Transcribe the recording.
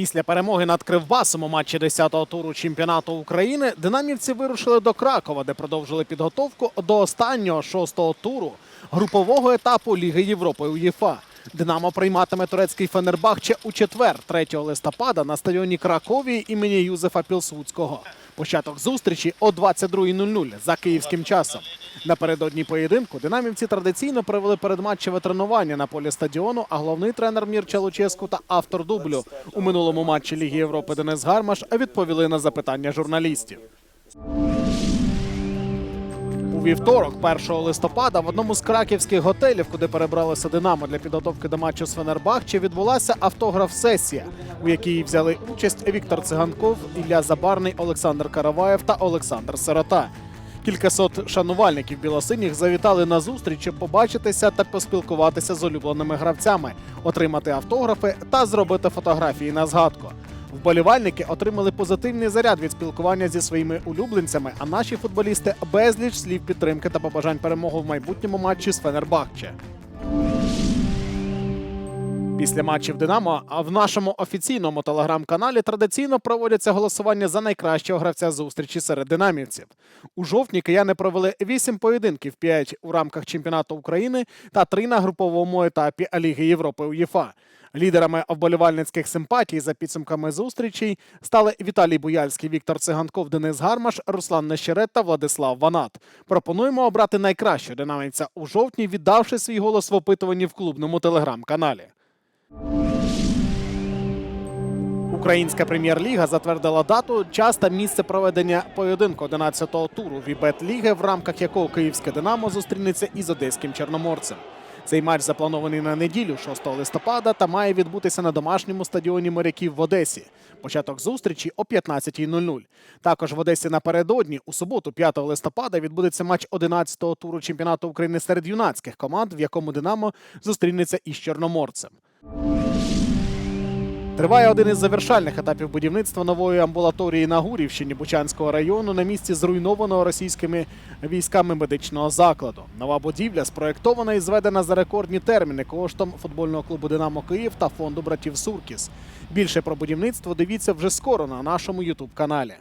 Після перемоги над Кривбасом у матчі 10-го туру чемпіонату України динамівці вирушили до Кракова, де продовжили підготовку до останнього шостого туру групового етапу Ліги Європи УЄФА. Динамо прийматиме турецький Фенербахче у четвер, 3 листопада, на стадіоні Краковії імені Юзефа Пілсудського. Початок зустрічі о 22.00 за київським часом. Напередодні поєдинку динамівці традиційно провели передматчеве тренування на полі стадіону, а головний тренер Мірча Луческу та автор дублю у минулому матчі Ліги Європи Денис Гармаш відповіли на запитання журналістів. Вівторок, 1 листопада, в одному з краківських готелів, куди перебралися Динамо для підготовки до матчу з Фенербахче, відбулася автограф-сесія, у якій взяли участь Віктор Циганков, Ілля Забарний, Олександр Караваєв та Олександр Сирота. Кількасот шанувальників білосиніх завітали на зустріч, щоб побачитися та поспілкуватися з улюбленими гравцями, отримати автографи та зробити фотографії на згадку. Вболівальники отримали позитивний заряд від спілкування зі своїми улюбленцями, а наші футболісти безліч слів підтримки та побажань перемоги в майбутньому матчі з Фенербахче. Після матчів Динамо, а в нашому офіційному телеграм-каналі традиційно проводяться голосування за найкращого гравця зустрічі серед динамівців. У жовтні кияни провели 8 поєдинків, 5 у рамках чемпіонату України та 3 на груповому етапі Ліги Європи УЄФА. Лідерами вболівальницьких симпатій за підсумками зустрічей стали Віталій Буяльський, Віктор Циганков, Денис Гармаш, Руслан Нещерет та Владислав Ванат. Пропонуємо обрати найкращого динамівця у жовтні, віддавши свій голос в опитуванні в клубному телеграм-каналі. Українська прем'єр-ліга затвердила дату, час та місце проведення поєдинку 11-го туру Вібет Ліги, в рамках якого київське Динамо зустрінеться із одеським чорноморцем. Цей матч запланований на неділю, 6 листопада, та має відбутися на домашньому стадіоні моряків в Одесі. Початок зустрічі о 15.00. Також в Одесі напередодні, у суботу, 5 листопада, відбудеться матч 11-го туру чемпіонату України серед юнацьких команд, в якому Динамо зустрінеться із чорноморцем. Триває один із завершальних етапів будівництва нової амбулаторії на Гурівщині Бучанського району на місці зруйнованого російськими військами медичного закладу. Нова будівля спроєктована і зведена за рекордні терміни коштом футбольного клубу Динамо Київ та фонду братів Суркіс. Більше про будівництво дивіться вже скоро на нашому Ютуб каналі.